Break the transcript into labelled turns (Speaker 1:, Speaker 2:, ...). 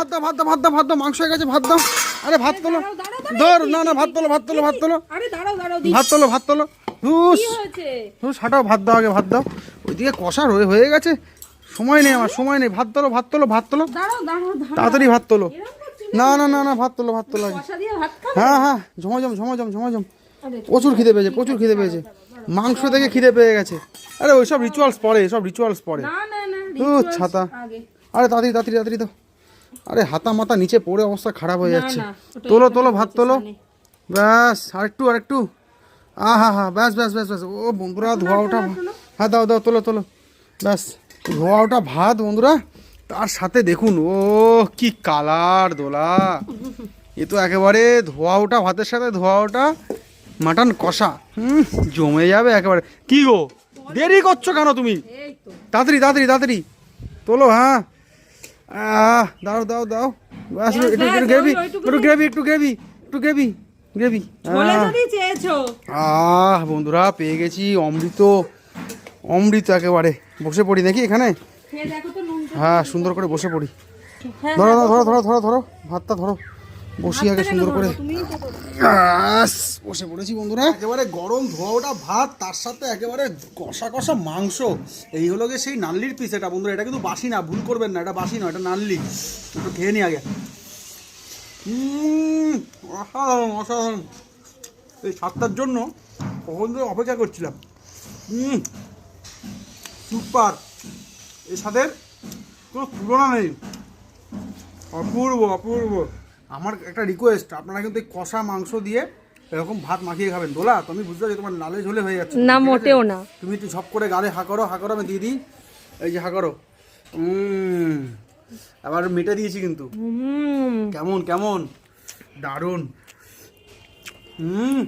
Speaker 1: ভাত দাও ভাত দাও ভাত দাও ভাত দাও মাংস হয়ে গেছে ভাত দাও। আরে ভাত তোলো। ধর না না ভাত তোলো ভাত তোলো ভাত তোলো। ভাত তোলো ভাত তোলো। হুস
Speaker 2: কি
Speaker 1: হুস হাঁটাও ভাত দাও আগে ভাত দাও। ওইদিকে কষা হয়ে হয়ে গেছে। সময় নেই আমার সময় নেই। ভাত তোলো ভাত তোলো ভাত তোলো। তাড়াতাড়ি ভাত তোলো। না না না না ভাত তোলো ভাত তোলো আগে। হ্যাঁ হ্যাঁ ঝমাঝম ঝমাঝম ঝমাঝম। প্রচুর খিদে পেয়েছে প্রচুর খিদে পেয়েছে। মাংস থেকে খিদে পেয়ে গেছে। আরে ওইসব রিচুয়ালস পরে সব রিচুয়ালস পরে ও ছাতা। আরে তাড়াতাড়ি তাড়াতাড়ি তাড়াতাড়ি দাও। আরে হাতা মাথা নিচে পড়ে অবস্থা খারাপ হয়ে যাচ্ছে। তোলো তোলো ভাত তোলো। ব্যাস আরেকটু আরেকটু। আহা হা ব্যাস ব্যাস ব্যাস ব্যাস। ও বন্ধুরা ধোয়া ওঠা হ্যাঁ দাও দাও তোলো তোলো। ব্যাস ধোয়া ওঠা ভাত বন্ধুরা। তার সাথে দেখুন ও কি কালার দোলা। এ তো একেবারে ধোয়া ওঠা ভাতের সাথে ধোয়া ওঠা মাটন কষা। হুম জমে যাবে একেবারে। কি গো? দেরি করছ কেন তুমি? তাড়াতাড়ি তাড়াতাড়ি তাড়াতাড়ি। তোলো হ্যাঁ। আহ দাও দাও দাও। ব্যাস একটু একটু গ্রেভি একটু গ্রেভি একটু গ্রেভি একটু গ্রেভি গ্রেভি আহ। বন্ধুরা পেয়ে গেছি অমৃত অমৃত একেবারে। বসে পড়ি নাকি এখানে? হ্যাঁ সুন্দর করে বসে পড়ি।
Speaker 2: হ্যাঁ
Speaker 1: ধরো ধরো ধরো ধরো ধরো ধরো। ভাতটা ধরো। বসি আগে সুন্দর করে। বসে পড়েছি বন্ধুরা। একেবারে গরম ধোয়া ওটা ভাত তার সাথে একেবারে কষা কষা মাংস। এই হলো গিয়ে সেই নাল্লির পিস এটা বন্ধুরা। এটা কিন্তু বাসি না ভুল করবেন না এটা বাসি না এটা নাল্লি। একটু খেয়ে নি আগে। অসাধারণ অসাধারণ। এই সাতটার জন্য কখন ধরে অপেক্ষা করছিলাম। Hmm super. এর সাথে কোনো তুলনা নেই। অপূর্ব অপূর্ব। আমার একটা রিকোয়েস্ট আপনারা কিন্তু কষা মাংস দিয়ে এরকম ভাত মাখিয়ে খাবেন। দোলা তুমি বুঝতে পারছ তোমার নালে ঝোলে হয়ে যাচ্ছে।
Speaker 2: না মোটেও না।
Speaker 1: তুমি একটু ঝপ করে গালে হা করো হা করো আমি দিয়ে দিই। এই যে হা করো। আবার মেটে দিয়েছি কিন্তু। কেমন কেমন? দারুণ। হুম